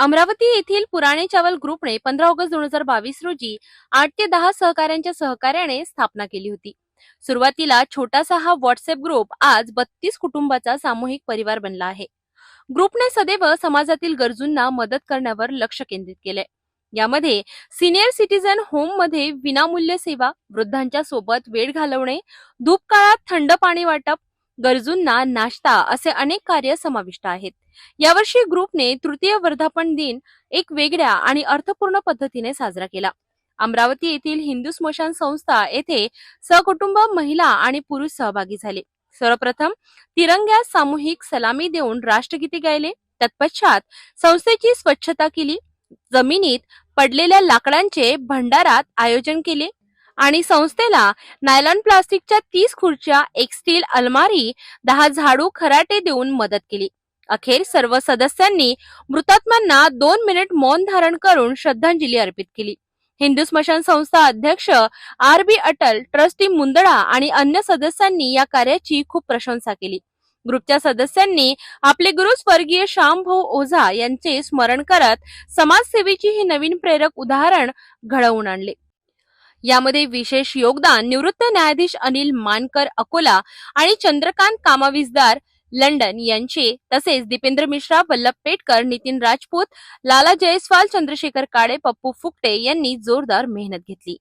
अमरावती येथील पुराणे चावल ग्रुपने पंधरा ऑगस्ट दोन हजार बावीस रोजी आठ ते दहा सहकाऱ्यांच्या सहकार्याने स्थापना केली होती. सुरुवातीला छोटासा हा व्हॉट्सअप ग्रुप आज बत्तीस कुटुंबाचा सामूहिक परिवार बनला आहे. ग्रुपने सदैव समाजातील गरजूंना मदत करण्यावर लक्ष केंद्रित केले यामध्ये सिनियर सिटीजन होममध्ये विनामूल्य सेवा वृद्धांच्या सोबत वेळ घालवणे धूप काळात थंड पाणी वाटप गरजूंना नाश्ता असे अनेक कार्य समाविष्ट आहेत. यावर्षी ग्रुपने तृतीय वर्धापन दिन एक वेगळ्या आणि अर्थपूर्ण पद्धतीने साजरा केला. अमरावती येथील हिंदू स्मशान संस्था येथे सहकुटुंब महिला आणि पुरुष सहभागी झाले. सर्वप्रथम तिरंग्यास सामूहिक सलामी देऊन राष्ट्रगीते गायले. तत्पश्चात संस्थेची स्वच्छता केली. जमिनीत पडलेल्या लाकडांचे भंडारात आयोजन केले. आणि संस्थेला नायलॉन प्लास्टिकच्या तीस खुर्च्या एक स्टील अलमारी दहा झाडू खराटे देऊन मदत केली. अखेर सर्व सदस्यांनी मृतात्म्यांना दोन मिनिट मौन धारण करून श्रद्धांजली अर्पित केली. हिंदू स्मशान संस्था अध्यक्ष R B Atal trustee Mundada आणि अन्य सदस्यांनी या कार्याची खूप प्रशंसा केली. ग्रुपच्या सदस्यांनी आपले गुरु स्वर्गीय श्यामभाऊ ओझा यांचे स्मरण करत समाजसेवेची ही नवीन प्रेरक उदाहरण घडवून आणले. यामध्ये विशेष योगदान निवृत्त न्यायाधीश अनिल मानकर अकोला आणि चंद्रकांत कामाविजदार लंडन यांचे तसेच दीपेंद्र मिश्रा वल्लभ पेटकर नितीन राजपूत लाला जयस्वाल चंद्रशेखर काळे पप्पू फुकटे यांनी जोरदार मेहनत घेतली.